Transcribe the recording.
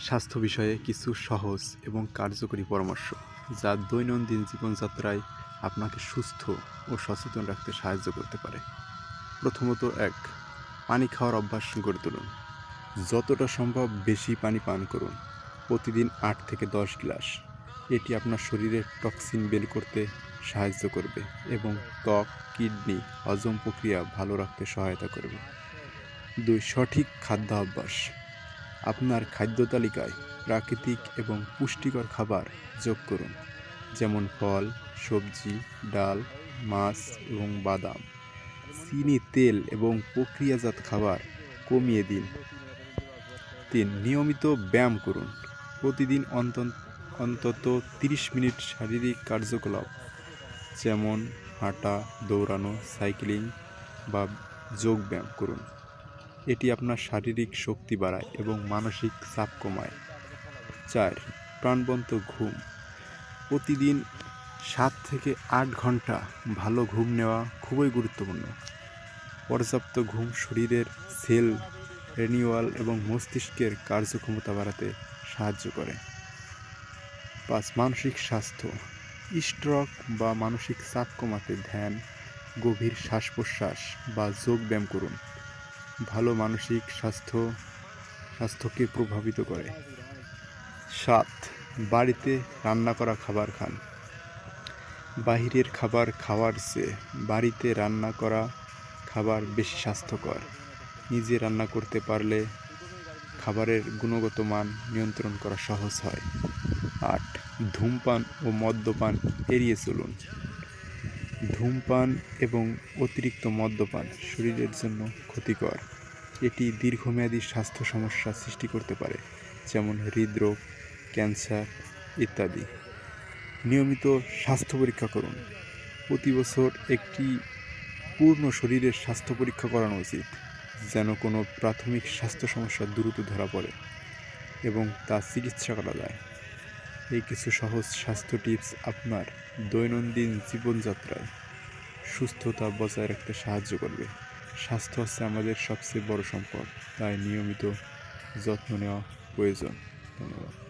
স্বাস্থ্য বিষয়ে কিছু সহজ এবং কার্যকরী পরামর্শ যা দৈনন্দিন জীবনযাত্রায় আপনাকে সুস্থ ও সচেতন রাখতে সাহায্য করতে পারে। প্রথমত এক, পানি খাওয়ার অভ্যাস গড়ে তুলুন। যতটা সম্ভব বেশি পানি পান করুন। প্রতিদিন আট থেকে দশ গ্লাস। এটি আপনার শরীরের টক্সিন বের করতে সাহায্য করবে এবং ত্বক, কিডনি, হজম প্রক্রিয়া ভালো রাখতে সহায়তা করবে। দুই, সঠিক খাদ্যাভ্যাস। আপনার খাদ্য তালিকায় প্রাকৃতিক এবং পুষ্টিকর খাবার যোগ করুন, যেমন ফল, সবজি, ডাল, মাছ এবং বাদাম। চিনি, তেল এবং প্রক্রিয়াজাত খাবার কমিয়ে দিন। তিন, নিয়মিত ব্যায়াম করুন। প্রতিদিন অন্তত অন্তত তিরিশ মিনিট শারীরিক কার্যকলাপ, যেমন হাঁটা, দৌড়ানো, সাইক্লিং বা যোগ ব্যায়াম করুন। এটি আপনার শারীরিক শক্তি বাড়ায় এবং মানসিক চাপ কমায়। চার, প্রাণবন্ত ঘুম। প্রতিদিন সাত থেকে আট ঘণ্টা ভালো ঘুম নেওয়া খুবই গুরুত্বপূর্ণ। পর্যাপ্ত ঘুম শরীরের সেল রেনিউয়াল এবং মস্তিষ্কের কার্যক্ষমতা বাড়াতে সাহায্য করে। পাঁচ, মানসিক স্বাস্থ্য। স্ট্রক বা মানসিক চাপ কমাতে ধ্যান, গভীর শ্বাস প্রশ্বাস বা যোগ ব্যায়াম করুন। ভালো মানসিক স্বাস্থ্য, স্বাস্থ্যকে প্রভাবিত করে। সাত, বাড়িতে রান্না করা খাবার খান। বাহিরের খাবার খাওয়ার চেয়ে বাড়িতে রান্না করা খাবার বেশি স্বাস্থ্যকর। নিজে রান্না করতে পারলে খাবারের গুণগত মান নিয়ন্ত্রণ করা সহজ হয়। আট, ধূমপান ও মদ্যপান এড়িয়ে চলুন। ধূমপান এবং অতিরিক্ত মদ্যপান শরীরের জন্য ক্ষতিকর। এটি দীর্ঘমেয়াদী স্বাস্থ্য সমস্যা সৃষ্টি করতে পারে, যেমন হৃদরোগ, ক্যান্সার ইত্যাদি। নিয়মিত স্বাস্থ্য পরীক্ষা করুন। প্রতি বছর একটি পূর্ণ শরীরের স্বাস্থ্য পরীক্ষা করানো উচিত, যেন কোনো প্রাথমিক স্বাস্থ্য সমস্যা দ্রুত ধরা পড়ে এবং তা চিকিৎসা করা যায়। এই কিছু সহজ স্বাস্থ্য টিপস আপনার দৈনন্দিন জীবনযাত্রায় সুস্থতা বজায় রাখতে সাহায্য করবে। স্বাস্থ্য হচ্ছে আমাদের সবচেয়ে বড় সম্পদ তাই নিয়মিত যত্ন নেওয়া প্রয়োজন। ধন্যবাদ।